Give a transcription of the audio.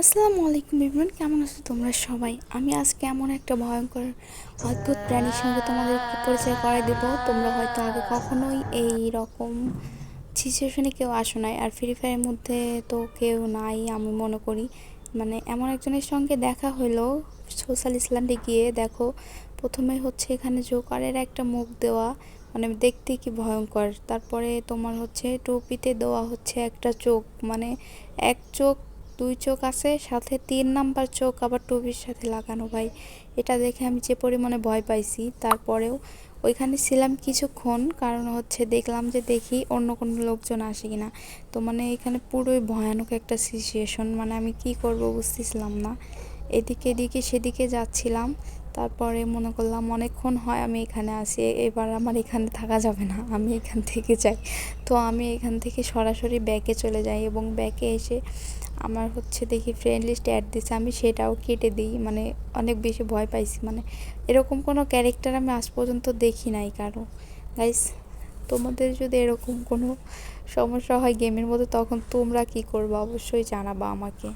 আসসালামু আলাইকুম ইমরান কেমন আছো তোমরা সবাই? আমি আজকে এমন একটা ভয়ঙ্কর অদ্ভুত প্রাণীর সঙ্গে তোমাদেরকে পরিচয় করে দেব। তোমরা হয়তো আগে কখনোই এই রকম সিচুয়েশনে কেউ আসো নাই। আর ফ্রি ফায়ারের মধ্যে তো কেউ নাই, আমি মনে করি। মানে এমন একজনের সঙ্গে দেখা হলো সোশ্যাল ইসল্যান্ডে গিয়ে, দেখো, প্রথমে হচ্ছে এখানে জোকারের একটা মুখ দেওয়া মানে দেখতে কি ভয়ঙ্কর। তারপরে তোমার হচ্ছে টুপিতে দেওয়া হচ্ছে একটা চোখ মানে এক চোখ দুই চোখ আছে, সাথে তিন নাম্বার চোখ আবার টুপির সাথে লাগানো, ভাই। এটা দেখে আমি যে পরিমাণে ভয় পাইছি, তারপরেও ওইখানে ছিলাম কিছুক্ষণ, কারণ হচ্ছে দেখলাম যে দেখি অন্য কোনো লোকজন আসে কিনা। তো মানে এখানে পুরোই ভয়ানক একটা সিচুয়েশন মানে আমি কি করব বুঝতেছিলাম না। এদিকে এদিকে সেদিকে যাচ্ছিলাম, তারপরে মনে করলাম অনেকক্ষণ হয় আমি এখানে আসি, এবার আমার এখানে থাকা যাবে না, আমি এখান থেকে যাই। তো আমি এখান থেকে সরাসরি ব্যাকে চলে যাই এবং ব্যাকে এসে আমার হচ্ছে দেখি ফ্রেন্ড লিস্টে অ্যাড দিছে, আমি সেটাও কেটে দিই মানে অনেক বেশি ভয় পাইছি মানে এরকম কোনো ক্যারেক্টার আমি আজ পর্যন্ত দেখি নাই কারও। গাইস তোমাদের যদি এরকম কোনো সমস্যা হয় গেমের মধ্যে, তখন তোমরা কি করবে? অবশ্যই জানাবা আমাকে।